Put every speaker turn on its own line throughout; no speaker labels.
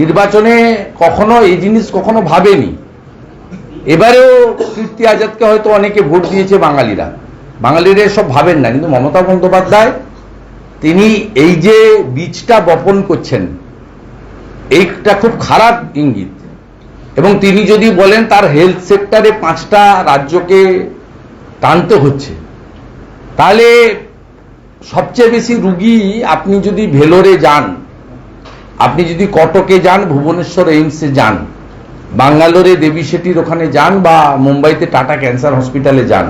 নির্বাচনে কখনো এই জিনিস কখনো ভাবেনি। এবারেও কীর্তি আজাদকে হয়তো অনেকে ভোট দিয়েছে বাঙালিরা। বাঙালিরা সব ভাবেন না, কিন্তু মমতা বন্দ্যোপাধ্যায়, তিনি এই যে বীজটা বপন করছেন, এইটা খুব খারাপ ইঙ্গিত। এবং তিনি যদি বলেন তার হেলথ সেক্টরে পাঁচটা রাজ্যকে টানতে হচ্ছে, তাহলে সবচেয়ে বেশি রুগী আপনি যদি ভেলোরে যান আপনি যদি কটকে যান, ভুবনেশ্বর এইমসে যান, বাঙ্গালোরে দেবী শেঠির ওখানে যান বা মুম্বাইতে টাটা ক্যান্সার হসপিটালে যান,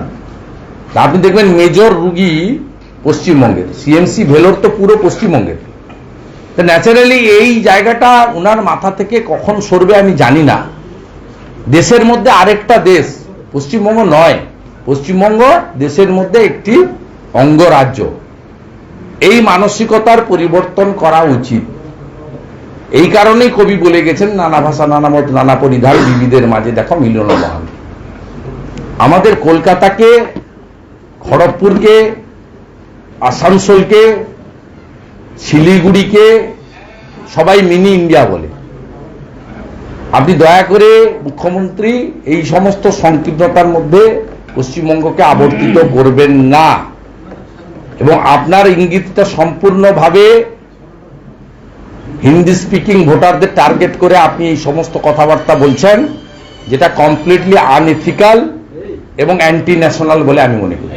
তা আপনি দেখবেন মেজর রুগী পশ্চিমবঙ্গের, সিএমসি, ভেলোর তো পুরো পশ্চিমবঙ্গের। তো ন্যাচারালি এই জায়গাটা ওনার মাথা থেকে কখন সরবে আমি জানি না। দেশের মধ্যে আরেকটা দেশ, পশ্চিমবঙ্গ নয়, পশ্চিমবঙ্গ দেশের মধ্যে একটি অঙ্গরাজ্য। এই মানসিকতার পরিবর্তন করা উচিত। এই কারণেই কবি বলে গেছেন, নানা ভাষা, নানা মত, নানা পরিধান বিবিধের মাঝে দেখো মিলন মহান। আমাদের কলকাতাকে, খড়গপুরকে, আসানসোলকে, শিলিগুড়িকে সবাই মিনি ইন্ডিয়া বলে। আপনি দয়া করে মুখ্যমন্ত্রী এই সমস্ত সংকীর্ণতার মধ্যে পশ্চিমবঙ্গকে আবর্তিত করবেন না। এবং আপনার ইঙ্গিতটা সম্পূর্ণভাবে হিন্দি স্পিকিং ভোটারদের টার্গেট করে আপনি এই সমস্ত কথাবার্তা বলছেন, যেটা কমপ্লিটলি আনএথিক্যাল এবং অ্যান্টি ন্যাশনাল বলে আমি মনে করি।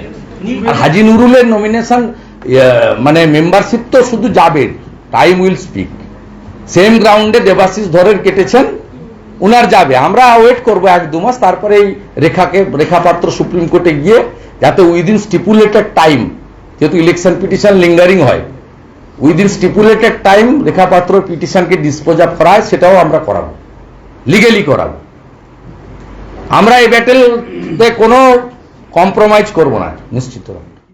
আর হাজি নুরুলের নমিনেশন মানে মেম্বারশিপ তো শুধু যাবে টাইম উইল স্পিক সেম গ্রাউন্ডে দেবাশিস ধরের কেটেছেন, উনার যাবে। আমরা ওয়েট করব এক দু মাস, তারপরে এই রেখাকে, রেখাপাত্র সুপ্রিম কোর্টে গিয়ে যাতে উইদিন স্টিপুলেটেড টাইম যেহেতু ইলেকশন পিটিশন লিঙ্গারিং হয় উইদিন স্টিপুলেটেড টাইম রেখাপাত্র পিটিশনকে ডিসপোজ অফ করায় সেটাও আমরা করাবো। লিগেলি করাবো। আমরা এই ব্যাটেলতে কোনো কম্প্রোমাইজ করব না, নিশ্চিত